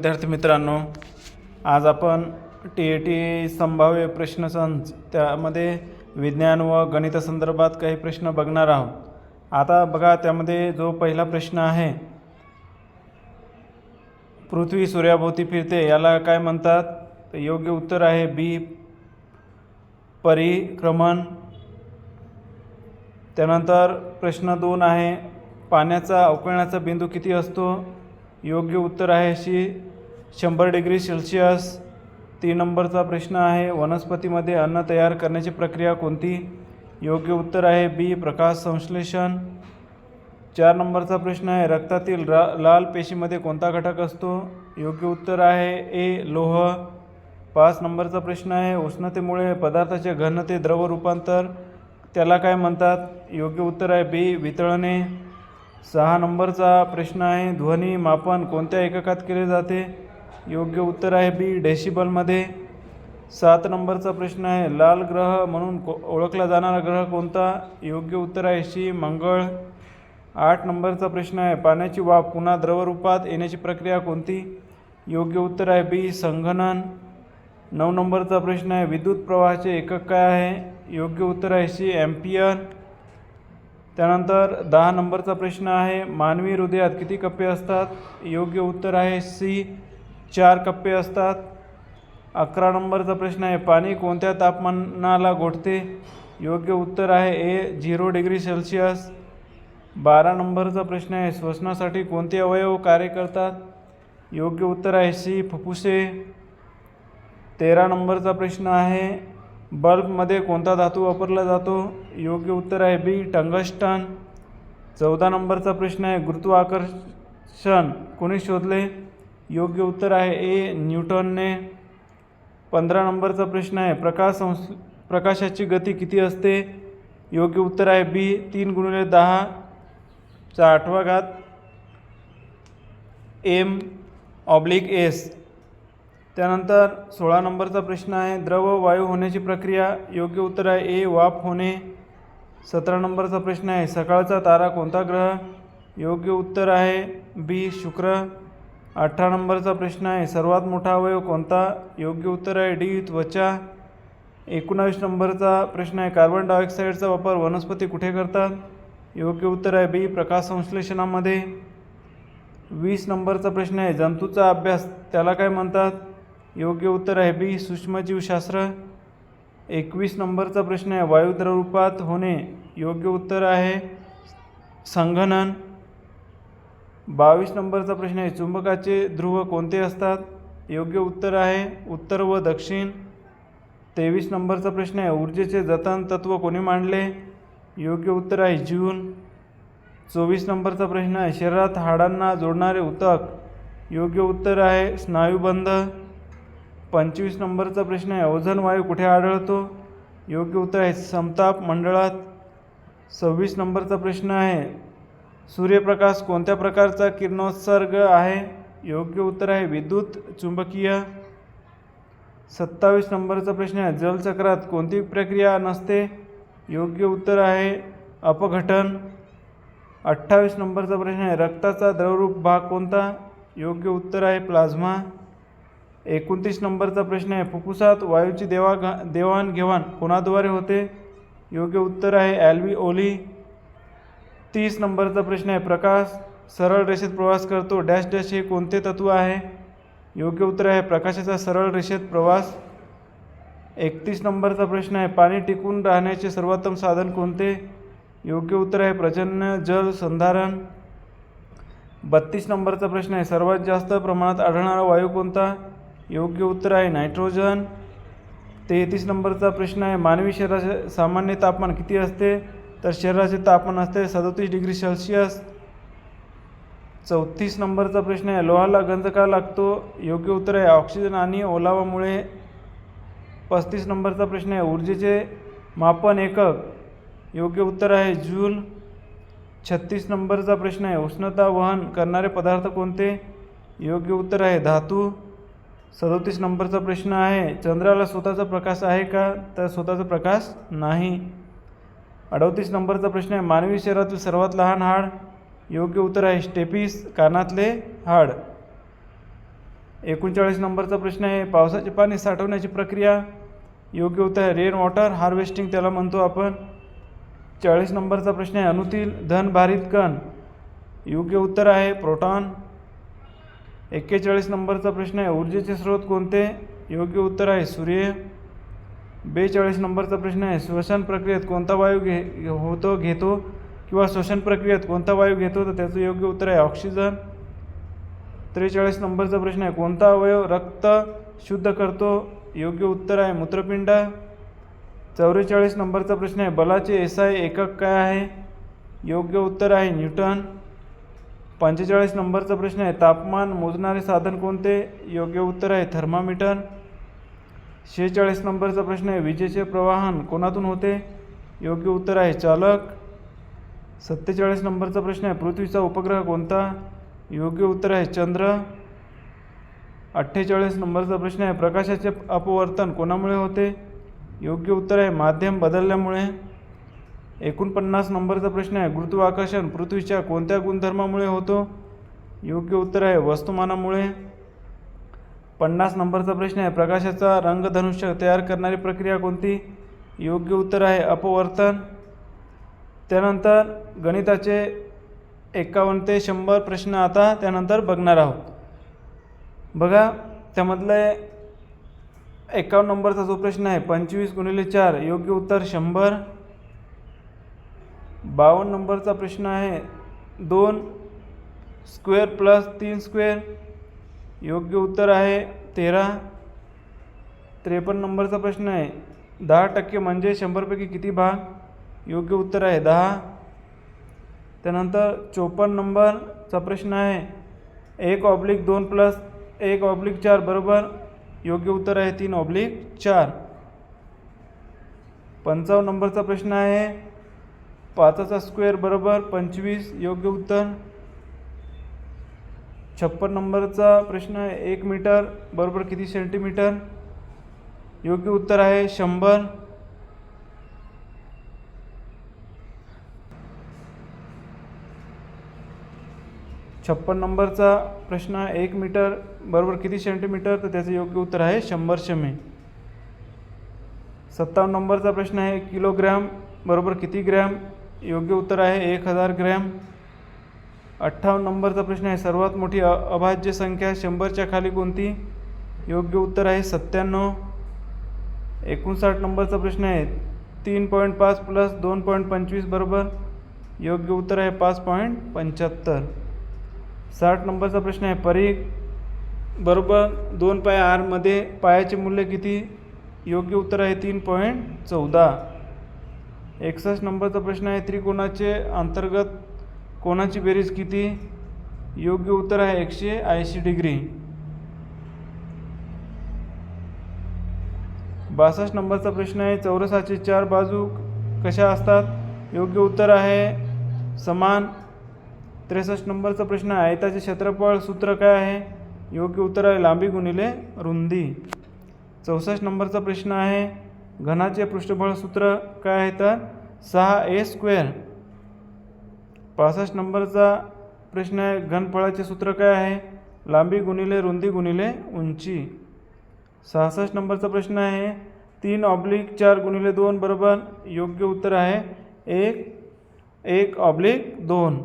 विद्यार्थी मित्रांनो आज आपण टी ए टी संभाव्य प्रश्नसंच त्यामध्ये विज्ञान व गणितासंदर्भात काही प्रश्न बघणार आहोत. आता बघा त्यामध्ये जो पहिला प्रश्न आहे पृथ्वी सूर्याभोवती फिरते याला काय म्हणतात? तर योग्य उत्तर आहे बी परिक्रमण. त्यानंतर प्रश्न दोन आहे पाण्याचा अवकळण्याचा बिंदू किती असतो? योग्य उत्तर आहे शी शंभर डिग्री सेल्सिअस तीन नंबरचा प्रश्न आहे. वनस्पतीमध्ये अन्न तयार करण्याची प्रक्रिया कोणती? योग्य उत्तर आहे बी प्रकाश संश्लेषण. चार नंबरचा प्रश्न आहे रक्तातील रा लाल पेशीमध्ये कोणता घटक असतो? योग्य उत्तर आहे ए लोह. पाच नंबरचा प्रश्न आहे उष्णतेमुळे पदार्थाचे घनते द्रव रूपांतर त्याला काय म्हणतात? योग्य उत्तर आहे बी वितळणे. सहा नंबरचा प्रश्न आहे. ध्वनी मापन कोणत्या एककात केले जाते? योग्य उत्तर आहे बी डेसिबलमध्ये सात नंबरचा प्रश्न आहे. लाल ग्रह म्हणून को ओळखला जाणारा ग्रह कोणता? योग्य उत्तर आहे शी मंगळ. आठ नंबरचा प्रश्न आहे. पाण्याची वाफ पुन्हा द्रवरूपात येण्याची प्रक्रिया कोणती? योग्य उत्तर आहे बी संघनन. नऊ नंबरचा प्रश्न आहे. विद्युत प्रवाहाचे एकक काय आहे? योग्य उत्तर आहे सी ॲम्पियर त्यानंतर दहा नंबरचा प्रश्न आहे मानवी हृदयात किती कप्पे असतात? योग्य उत्तर आहे सी चार कप्पे असतात. अकरा नंबरचा प्रश्न आहे पाणी कोणत्या तापमानाला गोठते योग्य उत्तर आहे ए झिरो डिग्री सेल्सिअस. बारा नंबरचा प्रश्न आहे श्वसनासाठी कोणते अवयव कार्य करतात? योग्य उत्तर आहे सी फुफ्फुसे. तेरा नंबरचा प्रश्न आहे बल्बमध्ये कोणता धातू वापरला जातो? योग्य उत्तर आहे बी टंगस्टन. चौदा नंबरचा प्रश्न आहे गुरुत्वाकर्षण कोणी शोधले? योग्य उत्तर आहे ए न्यूटनने. पंधरा नंबरचा प्रश्न आहे प्रकाश संस प्रकाशाची गती किती असते? योग्य उत्तर आहे बी तीन गुणिले दहाचा आठवा घात एम ऑब्लिक एस त्यानंतर सोळा नंबरचा प्रश्न आहे द्रव वायू होण्याची प्रक्रिया योग्य उत्तर आहे ए वाफ होणे. सतरा नंबरचा प्रश्न आहे सकाळचा तारा कोणता ग्रह? योग्य उत्तर आहे बी शुक्र. अठरा नंबरचा प्रश्न आहे सर्वात मोठा अवयव कोणता? योग्य उत्तर आहे डी त्वचा. एकोणावीस नंबरचा प्रश्न आहे कार्बन डायऑक्साईडचा वापर वनस्पती कुठे करतात? योग्य उत्तर आहे बी प्रकाश संश्लेषणामध्ये. वीस नंबरचा प्रश्न आहे जंतूचा अभ्यास त्याला काय म्हणतात? योग्य उत्तर आहे. बी सूक्ष्मजीवशास्त्र एकवीस नंबरचा प्रश्न आहे. वायुद्ररूपात होणे योग्य उत्तर आहे. संघनन बावीस नंबरचा प्रश्न आहे. चुंबकाचे ध्रुव कोणते असतात? योग्य उत्तर आहे. उत्तर व दक्षिण तेवीस नंबरचा प्रश्न आहे. ऊर्जेचे जतन तत्व कोणी मांडले? योग्य उत्तर आहे. जून चोवीस नंबरचा प्रश्न आहे. शरीरात हाडांना जोडणारे उतक योग्य उत्तर आहे. स्नायुबंध पंचवीस नंबरचा प्रश्न आहे. ओझन वायू कुठे आढळतो? योग्य उत्तर आहे. समताप मंडळात सव्वीस नंबरचा प्रश्न आहे. सूर्यप्रकाश कोणत्या प्रकारचा किरणोत्सर्ग आहे? योग्य उत्तर आहे. विद्युत चुंबकीय. सत्तावीस नंबरचा प्रश्न आहे. जलचक्रात कोणती प्रक्रिया नसते? योग्य उत्तर आहे. अपघटन. अठ्ठावीस नंबरचा प्रश्न आहे. रक्ताचा द्रवरूप भाग कोणता? योग्य उत्तर आहे प्लाझ्मा. एकोणतीस नंबरचा प्रश्न आहे. फुफ्फुसात वायूची देवा देवाणघेवाण कोणाद्वारे होते? योग्य उत्तर आहे ॲल्वी ओली. तीस नंबरचा प्रश्न आहे. प्रकाश सरळ रेषेत प्रवास करतो. डॅश डॅश हे कोणते तत्व आहे? योग्य उत्तर आहे प्रकाशाचा सरळ रेषेत प्रवास. एकतीस नंबरचा प्रश्न आहे. पाणी टिकून राहण्याचे सर्वोत्तम साधन कोणते? योग्य उत्तर आहे प्रजन्य जल संधारण. बत्तीस नंबरचा प्रश्न आहे. सर्वात जास्त प्रमाणात आढळणारा वायू कोणता? योग्य उत्तर आहे. नायट्रोजन तेहतीस नंबरचा प्रश्न आहे. मानवी शरीराचे सामान्य तापमान किती असते? तर शरीराचे तापमान असते सदोतीस डिग्री सेल्सिअस. चौतीस नंबरचा प्रश्न आहे. लोहाला गंज का लागतो? योग्य उत्तर आहे. ऑक्सिजन आणि ओलावामुळे पस्तीस नंबरचा प्रश्न आहे. ऊर्जेचे मापन एकक. योग्य उत्तर आहे. जूल छत्तीस नंबरचा प्रश्न आहे. उष्णता वहन करणारे पदार्थ कोणते? योग्य उत्तर आहे. धातू. सदोतीस नंबरचा प्रश्न आहे चंद्राला स्वतःचा प्रकाश आहे का? तर स्वतःचा प्रकाश नाही. अडतीस नंबरचा प्रश्न आहे मानवी शरीरातील सर्वात लहान हाड. योग्य उत्तर आहे स्टेपिस कानातले हाड. एकोणचाळीस नंबरचा प्रश्न आहे पावसाचे पाणी साठवण्याची प्रक्रिया. योग्य उत्तर आहे रेन वॉटर हार्वेस्टिंग त्याला म्हणतो आपण. चाळीस नंबरचा प्रश्न आहे अणुतील धनभारित कण. योग्य उत्तर आहे प्रोटॉन एक्केचाळीस नंबरचा प्रश्न आहे. ऊर्जेचे स्रोत कोणते? योग्य उत्तर आहे सूर्य. बेचाळीस नंबरचा प्रश्न आहे. श्वसन प्रक्रियेत कोणता वायू घे होतो घेतो किंवा श्वसन प्रक्रियेत कोणता वायू घेतो? तर त्याचं योग्य उत्तर आहे ऑक्सिजन. त्रेचाळीस नंबरचा प्रश्न आहे. कोणता अवयव रक्त शुद्ध करतो? योग्य उत्तर आहे मूत्रपिंड. चौवेचाळीस नंबरचा प्रश्न आहे. बलाचे एस आय एकक काय आहे? योग्य उत्तर आहे न्यूटन. पंचेचाळीस नंबरचा प्रश्न आहे. तापमान मोजणारे साधन कोणते? योग्य उत्तर आहे. थर्मामीटर. शेहेचाळीस नंबरचा प्रश्न आहे. विजेचे प्रवाहन कोणातून होते? योग्य उत्तर आहे. चालक. सत्तेचाळीस नंबरचा प्रश्न आहे. पृथ्वीचा उपग्रह कोणता? योग्य उत्तर आहे. चंद्र. अठ्ठेचाळीस नंबरचा प्रश्न आहे. प्रकाशाचे अपवर्तन कोणामुळे होते? योग्य उत्तर आहे. माध्यम बदलल्यामुळे. एकोणपन्नास नंबरचा प्रश्न आहे. गुरुत्वाकर्षण पृथ्वीच्या कोणत्या गुणधर्मामुळे होतो? योग्य उत्तर आहे वस्तुमानामुळे. पन्नास नंबरचा प्रश्न आहे प्रकाशाचा रंगधनुष्य तयार करणारी प्रक्रिया कोणती? योग्य उत्तर आहे अपवर्तन. त्यानंतर गणिताचे एकावन्न ते शंभर प्रश्न आता त्यानंतर बघणार आहोत. बघा त्यामधले एकावन्न नंबरचा जो प्रश्न आहे पंचवीस गुणिले चार योग्य उत्तर शंभर. बावन्न नंबरचा प्रश्न आहे. दोन स्क्वेअर प्लस तीन स्क्वेअर योग्य उत्तर आहे तेरा. त्रेपन्न नंबरचा प्रश्न आहे. दहा टक्के म्हणजे शंभरपैकी किती भाग? योग्य उत्तर आहे दहा. त्यानंतर चोपन्न नंबरचा प्रश्न आहे. एक ऑब्लिक दोन प्लस एक ऑब्लिक चार बरोबर? योग्य उत्तर आहे तीन ऑब्लिक चार. पंचावन्न नंबरचा प्रश्न आहे. पाचाचा स्क्वेअर बरोबर पंचवीस योग्य उत्तर. छप्पन नंबरचा प्रश्न एक मीटर बरोबर किती सेंटीमीटर योग्य उत्तर आहे शंभर. छप्पन नंबरचा प्रश्न एक मीटर बरोबर किती सेंटीमीटर तर त्याचं योग्य उत्तर आहे शंभर शमे. सत्तावन्न नंबरचा प्रश्न आहे किलोग्रॅम बरोबर किती ग्रॅम? योग्य उत्तर आहे. एक हजार ग्रॅम. अठ्ठावन्न नंबरचा प्रश्न आहे. सर्वात मोठी अ अभाज्य संख्या शंभरच्या खाली कोणती? योग्य उत्तर आहे सत्त्याण्णव. एकोणसाठ नंबरचा प्रश्न आहे. तीन पॉईंट पाच प्लस दोन पॉईंट पंचवीस बरोबर. योग्य उत्तर आहे पाच पॉईंट पंच्याहत्तर. साठ नंबरचा प्रश्न आहे. परी बरोबर दोन पाय आरमध्ये पायाचे मूल्य किती? योग्य उत्तर आहे तीन पॉईंट चौदा. एकसष्ट नंबरचा प्रश्न आहे त्रिकोणाचे अंतर्गत कोणाची बेरीज किती? योग्य उत्तर आहे एकशे ऐंशी डिग्री. बासष्ट नंबरचा प्रश्न आहे चौरसाचे चार बाजू कशा असतात? योग्य उत्तर आहे समान. त्रेसष्ट नंबरचा प्रश्न आहे आयताचे क्षेत्रफळ सूत्र काय आहे? योग्य उत्तर आहे लांबी गुणिले रुंदी. चौसष्ट नंबरचा प्रश्न आहे घनाचे पृष्ठबळ सूत्र काय आहे तर? सहा ए स्क्वेअर. पासष्ट नंबरचा प्रश्न आहे घनफळाचे सूत्र काय आहे? लांबी गुणिले रुंदी गुणिले उंची. सहासष्ट नंबरचा प्रश्न आहे तीन ऑब्लिक चार गुणिले दोन बरोबर योग्य उत्तर आहे एक एक ऑब्लिक दोन.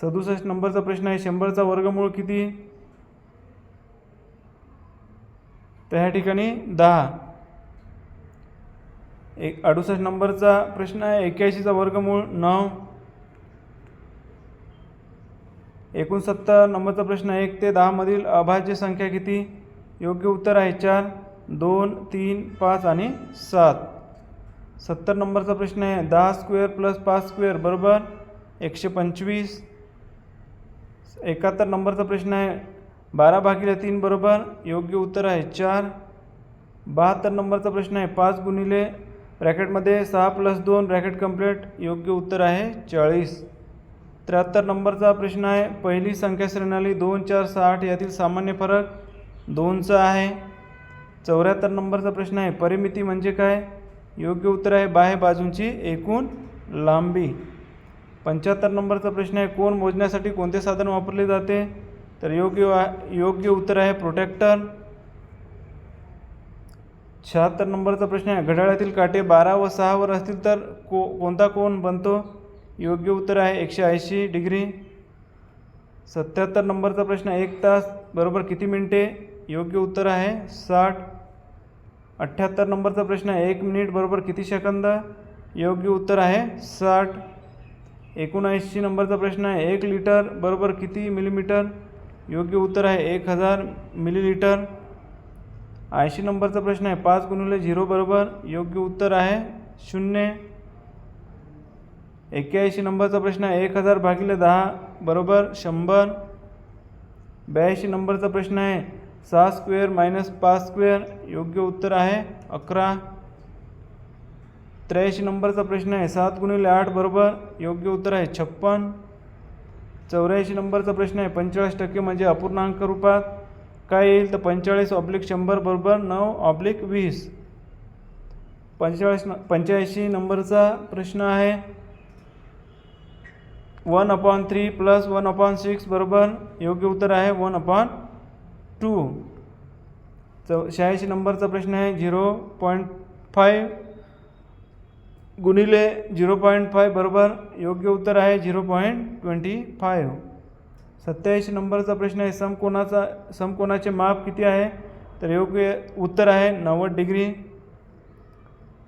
सदुसष्ट नंबरचा प्रश्न आहे शंभरचा वर्गमूळ किती? त्या ठिकाणी दहा. एक अडुसष्ट नंबरचा प्रश्न आहे. एक्याऐंशीचा वर्गमूळ नऊ एकोणसत्तर नंबरचा प्रश्न एक ते दहामधील अभाज्य संख्या किती? योग्य उत्तर आहे चार दोन तीन पाच आणि सात. सत्तर नंबरचा प्रश्न आहे. दहा स्क्वेअर प्लस पाच स्क्वेअर बरोबर? एकशे पंचवीस. एकाहत्तर नंबरचा प्रश्न आहे. बारा भागिले तीन बरोबर? योग्य उत्तर आहे चार. बहात्तर नंबरचा प्रश्न आहे. पाच गुणिले ब्रॅकेटमध्ये सहा प्लस दोन ब्रॅकेट कंप्लीट योग्य उत्तर आहे चाळीस. त्र्याहत्तर नंबरचा प्रश्न आहे पहिली संख्या श्रेणाली दोन चार सहा आठ यातील सामान्य फरक दोनचा आहे. चौऱ्याहत्तर नंबरचा प्रश्न आहे परिमिती म्हणजे काय? योग्य उत्तर आहे बाह्य बाजूंची एकूण लांबी. पंच्याहत्तर नंबरचा प्रश्न आहे कोण मोजण्यासाठी कोणते साधन वापरले जाते? तर योग्य वा- योग्य उत्तर आहे प्रोटेक्टर. शहात्तर नंबरचा प्रश्न आहे. घड्याळातील काटे बारा व सहावर असतील तर को कोणता कोण बनतो? योग्य उत्तर आहे एकशे ऐंशी डिग्री. सत्याहत्तर नंबरचा प्रश्न एक तास बरोबर किती मिनिटे? योग्य उत्तर आहे साठ. अठ्ठ्याहत्तर नंबरचा प्रश्न आहे. एक मिनिट बरोबर किती सेकंद? योग्य उत्तर आहे साठ. एकोणऐंशी नंबरचा प्रश्न आहे. एक लिटर बरोबर किती मिलीमीटर? योग्य उत्तर आहे एक हजार मिलीलिटर. ऐंशी नंबरचा प्रश्न आहे. पाच गुणिले झिरो बरोबर योग्य उत्तर आहे. शून्य. एक्क्याऐंशी नंबरचा प्रश्न आहे. एक हजार भागिले दहा बरोबर शंभर. ब्याऐंशी नंबरचा प्रश्न आहे. सहा स्क्वेअर मायनस पाच स्क्वेअर योग्य उत्तर आहे. अकरा. त्र्याऐंशी नंबरचा प्रश्न आहे. सात गुणिले आठ बरोबर योग्य उत्तर आहे. छप्पन. चौऱ्याऐंशी नंबरचा प्रश्न आहे. पंचेचाळीस टक्के म्हणजे अपूर्णांक रूपात काय येईल तर पंचेचाळीस ऑब्लिक शंभर बरोबर नऊ ऑब्लिक वीस. पंचेचाळीस न पंच्याऐंशी नंबरचा प्रश्न आहे. One upon three plus one upon six बरोबर योग्य उत्तर आहे वन अपॉन टू. चौ शहाऐंशी नंबरचा प्रश्न आहे झिरो पॉईंट फाईव्ह गुणिले झिरो पॉईंट फाय बरोबर योग्य उत्तर आहे झिरो पॉईंट ट्वेंटी फाईव्ह. सत्याऐंशी नंबरचा प्रश्न आहे. समकोणाचा समकोणाचे माप किती आहे? तर योग्य उत्तर आहे नव्वद डिग्री.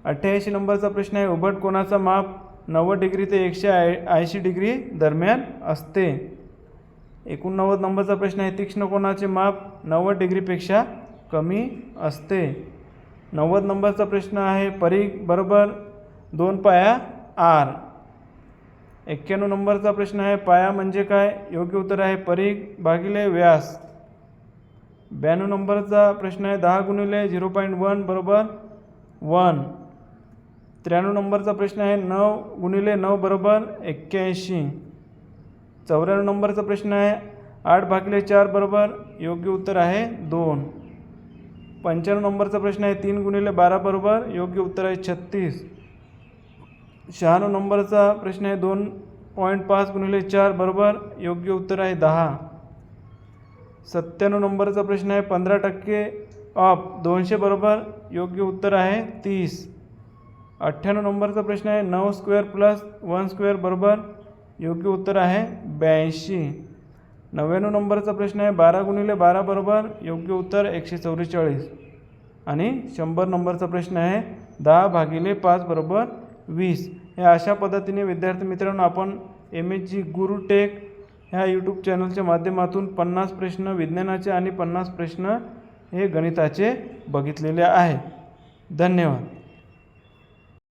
अठ्ठ्याऐंशी नंबरचा प्रश्न आहे उभट कोणाचा माप नव्वद डिग्री ते एकशे आय ऐंशी डिग्री दरम्यान असते? एकोणनव्वद नंबरचा प्रश्न आहे तीक्ष्ण कोणाचे माप नव्वद डिग्रीपेक्षा कमी असते? नव्वद नंबरचा प्रश्न आहे परीख बरोबर दोन पाया आर. एक्क्याण्णव नंबरचा प्रश्न आहे पाया म्हणजे काय? योग्य उत्तर आहे परीघ भागिले व्यास. ब्याण्णव नंबरचा प्रश्न आहे दहा गुणिले झिरो पॉईंट वन बरोबर वन. त्र्याण्णव नंबरचा प्रश्न आहे नऊ गुणिले नऊ बरोबर एक्क्याऐंशी. चौऱ्याण्णव नंबरचा प्रश्न आहे आठ भागिले चार बरोबर योग्य उत्तर आहे दोन. पंच्याण्णव नंबरचा प्रश्न आहे तीन गुणिले बारा बरोबर योग्य उत्तर आहे छत्तीस. शहाण्णव नंबरचा प्रश्न आहे दोन पॉईंट पाच गुणिले चार बरोबर योग्य उत्तर आहे दहा. सत्त्याण्णव नंबरचा प्रश्न आहे पंधरा टक्के ऑफ दोनशे बरोबर योग्य उत्तर आहे तीस. अठ्ठ्याण्णव नंबरचा प्रश्न आहे नऊ स्क्वेअर प्लस वन स्क्वेअर बरोबर योग्य उत्तर आहे ब्याऐंशी. नव्याण्णव नंबरचा प्रश्न आहे बारा गुणिले बारा बरोबर योग्य उत्तर एकशे चौवेचाळीस. आणि शंभर नंबरचा प्रश्न आहे दहा भागिले पाच बरोबर वीस. हे अशा पद्धतीने विद्यार्थी मित्रांनो आपण एम एच जी गुरु टेक ह्या यूट्यूब चॅनलच्या माध्यमातून पन्नास प्रश्न विज्ञानाचे आणि पन्नास प्रश्न हे गणिताचे बघितलेले आहे. धन्यवाद.